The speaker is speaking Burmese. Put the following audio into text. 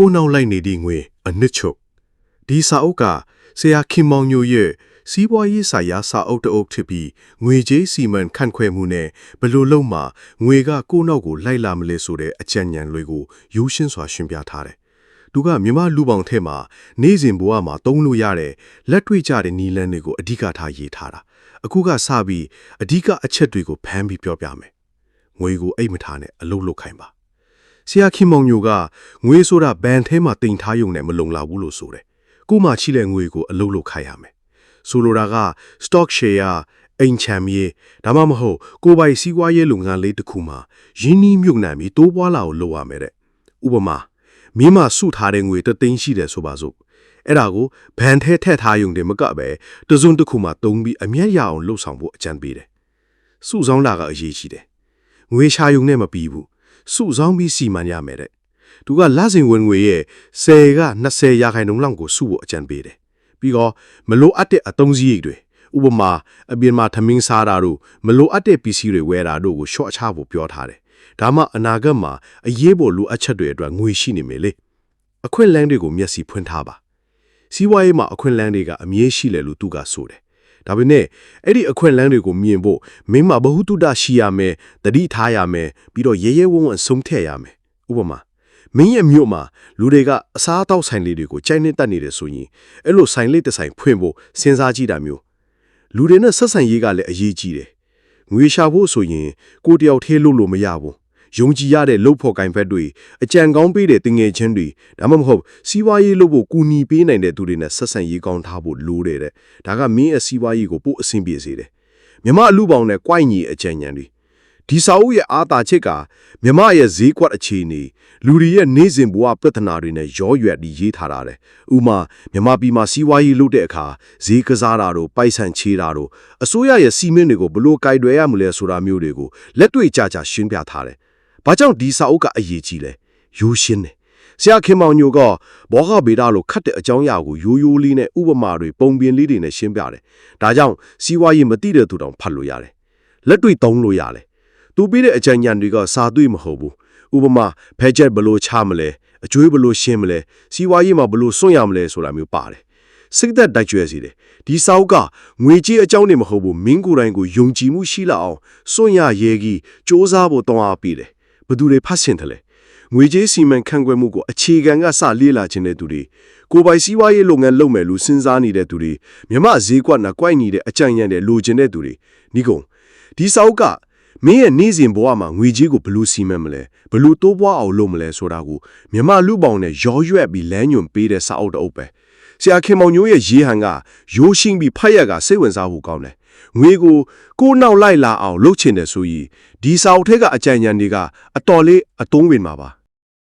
ကိုနှောင်လိုက်နေသည့်ငွေအနှစ်ချုပ်ဒီစာအုပ်ကဆရာခင်မောင်ညိုရဲ့စီးပွားရေးဆိုင်ရာစာအုပ်တစ်အုပ်ဖြစ်ပြီးငွေကြေးစီမံခန့်ခွဲမှုနဲ့ဘယ်လိုလုပ်မှငွေကကိုယ့်နောက်ကိုလိုက်လာမလဲဆိုတဲ့အကြံဉာဏ်တွေကိုရိုးရှင်းစွာရှင်းပြထားတယ်။သူကမြမလူပေါင်းထဲမှာနေ့စဉ်ဘဝမှာသုံးလို့ရတဲ့လက်တွေ့ကျတဲ့နီလန်းတွေကိုအဓိကထားရေးထားတာ။အခုကစပြီးအဓိကအချက်တွေကိုဖမ်းပြီးပြောပြမယ်။ငွေကိုအိတ်မထားနဲ့အလုပ်လုပ်ခိုင်းပါ။ ဆရာခင်မောင်ညိုကငွေဆိုတာဘဏ်ထဲမှာတင်ထားရုံနဲ့မလုံလောက်ဘူးလို့ဆိုတယ်။ကို့မှာရှိတဲ့ငွေကိုအလုပ်လုပ်ခိုင်းရမယ်။ဆိုလိုတာက stock share အိမ်ချမ်းမြေဒါမှမဟုတ်ကိုယ်ပိုင်စီးပွားရေးလုပ်ငန်းလေးတစ်ခုမှာရင်းနှီးမြုပ်နှံပြီးတိုးပွားလာအောင်လုပ်ရမယ်တဲ့။ဥပမာမင်းမစုထားတဲ့ငွေတသိန်းရှိတယ်ဆိုပါစို့။အဲ့ဒါကိုဘဏ်ထဲထည့်ထားရုံတည်းမကပဲတစုံတစ်ခုမှာတုံးပြီးအမျက်ရအောင်လှုပ်ဆောင်ဖို့အကြံပေးတယ်။စုဆောင်းလာကအရေးကြီးတယ်။ငွေရှာယုံနဲ့မပြီးဘူး။ စုဆောင်းပြီးစီမံရမယ်တဲ့။သူကလစဉ်ဝင်ငွေရဲ့10က20ရာခိုင်နှုန်းလောက်ကိုစုဖို့အကြံပေးတယ်။ပြီးတော့မလိုအပ်တဲ့အသုံးစရိတ်တွေဥပမာအပြင်မှာထမင်းစားတာတို့မလိုအပ်တဲ့ပစ္စည်းတွေဝယ်တာတို့ကိုရှော့ချဖို့ပြောထားတယ်။ဒါမှအနာဂတ်မှာအရေးပေါ်လိုအပ်ချက်တွေအတွက်ငွေရှိနေမယ်လေ။အခွင့်အလမ်းတွေကိုမျက်စိဖွင့်ထားပါ။စီးပွားရေးမှာအခွင့်အလမ်းတွေကအမြဲရှိတယ်လို့သူကဆိုတယ်။ ဒါပေမဲ့အဲ့ဒီအခွင့်အလမ်းတွေကိုမြင်ဖို့မင်းမဘ ഹു တုတရှိရမယ်တတိထားရမယ်ပြီးတော့ရဲရဲဝံ့ဝံ့ဆုံးထည့်ရမယ်။ဥပမာမင်းရဲ့မြို့မှာလူတွေကအစားအသောက်ဆိုင်လေးတွေကိုကြိုက်နေတတ်နေတယ်ဆိုရင်အဲ့လိုဆိုင်လေးတစ်ဆိုင်ဖွင့်ဖို့စဉ်းစားကြည့်တာမျိုးလူတွေနဲ့ဆက်ဆံရေးကလည်းအရေးကြီးတယ်ငွေရှာဖို့ဆိုရင်ကိုယ်တယောက်သေးလို့လို့မရဘူး ယုံကြည်ရတဲ့လုပ်ဖို့ကင်ဖက်တွေအကြံကောင်းပေးတဲ့တင်ငယ်ချင်းတွေဒါမှမဟုတ်စီးပွားရေးလုပ်ဖို့ကူညီပေးနိုင်တဲ့သူတွေနဲ့ဆက်ဆံရေးကောင်းထားဖို့လိုတယ်တဲ့ဒါကမင်းအစီးပွားရေးကိုပို့အဆင်ပြေစေတယ်မြမအလူပေါင်းနဲ့ကြွိုက်ညီအကြံဉာဏ်တွေဒီစာအုပ်ရဲ့အာသာချက်ကမြမရဲ့ဈေးကွက်အခြေအနေလူတွေရဲ့နေစဉ်ဘဝပြဿနာတွေနဲ့ရောရွက်ပြီးရေးထားတာတယ်။ဥမာမြမပြည်မှာစီးပွားရေးလုပ်တဲ့အခါဈေးကစားတာတို့ပိုက်ဆံချေးတာတို့အစိုးရရဲ့စီမင်းတွေကိုဘလို့ကိုက်တွယ်ရမလဲဆိုတာမျိုးတွေကိုလက်တွေ့ကြကြရှင်းပြထားတယ်။ ဘာကြောင့်ဒီစာအုပ်ကအရေးကြီးလဲ။ရိုးရှင်းတယ်။ဆရာခင်မောင်ညိုကဘောဂဗေဒလိုခတ်တဲ့အကြောင်းအရာကိုရိုးရိုးလေးနဲ့ဥပမာတွေပုံပြင်လေးတွေနဲ့ရှင်းပြတယ်။ဒါကြောင့်စီးပွားရေးမသိတဲ့သူတောင်ဖတ်လို့ရတယ်။လက်တွေ့သုံးလို့ရတယ်သူပေးတဲ့အကြံဉာဏ်တွေကစာသွေးမဟုတ်ဘူးဥပမာဖဲချက်ဘလို့ချမလဲအကျွေးဘလို့ရှင်းမလဲစီးပွားရေးမှာဘလို့စွန့်ရမလဲဆိုတာမျိုးပါတယ်စိတ်သက်တိုက်ကျွဲစီတယ်ဒီစာအုပ်ကငွေကြေးအကြောင်းတွေမဟုတ်ဘူးမင်းကိုယ်တိုင်ကိုယုံကြည်မှုရှိလာအောင်စွန့်ရရဲကြီးစ조사ဖို့တောင်းအားပေးတယ် ဘသူတွေဖတ်ဆင်တယ်လဲငွေကြေးစီမံခန့်ခွဲမှုကိုအခြေခံကစလေ့လာခြင်းတဲ့သူတွေကိုပိုင်စီးပွားရေးလုပ်ငန်းလုပ်မယ်လို့စဉ်းစားနေတဲ့သူတွေမြမဈေးကွက်နဲ့ကြိုက်နေတဲ့အကြံဉာဏ်တွေလိုချင်တဲ့သူတွေညီကုံဒီစာအုပ်ကမင်းရဲ့နေ့စဉ်ဘဝမှာငွေကြီးကိုဘယ်လိုစီမံမလဲဘယ်လိုတိုးပွားအောင်လုပ်မလဲဆိုတာကိုမြမလူပေါင်းနဲ့ရောရွက်ပြီးလမ်းညွန်ပေးတဲ့စာအုပ်တအုပ်ပဲဆရာခင်မောင်ညိုးရဲ့ရေးဟန်ကရိုးရှင်းပြီးဖတ်ရကစိတ်ဝင်စားဖို့ကောင်းတယ် ငွေကိုကိုနောက်လိုက်လာအောင် လုပ်ချင်တယ်ဆိုရင်ဒီစာအုပ်ထဲကအကြံဉာဏ်တွေကအတော်လေးအသုံးဝင်မှာပါ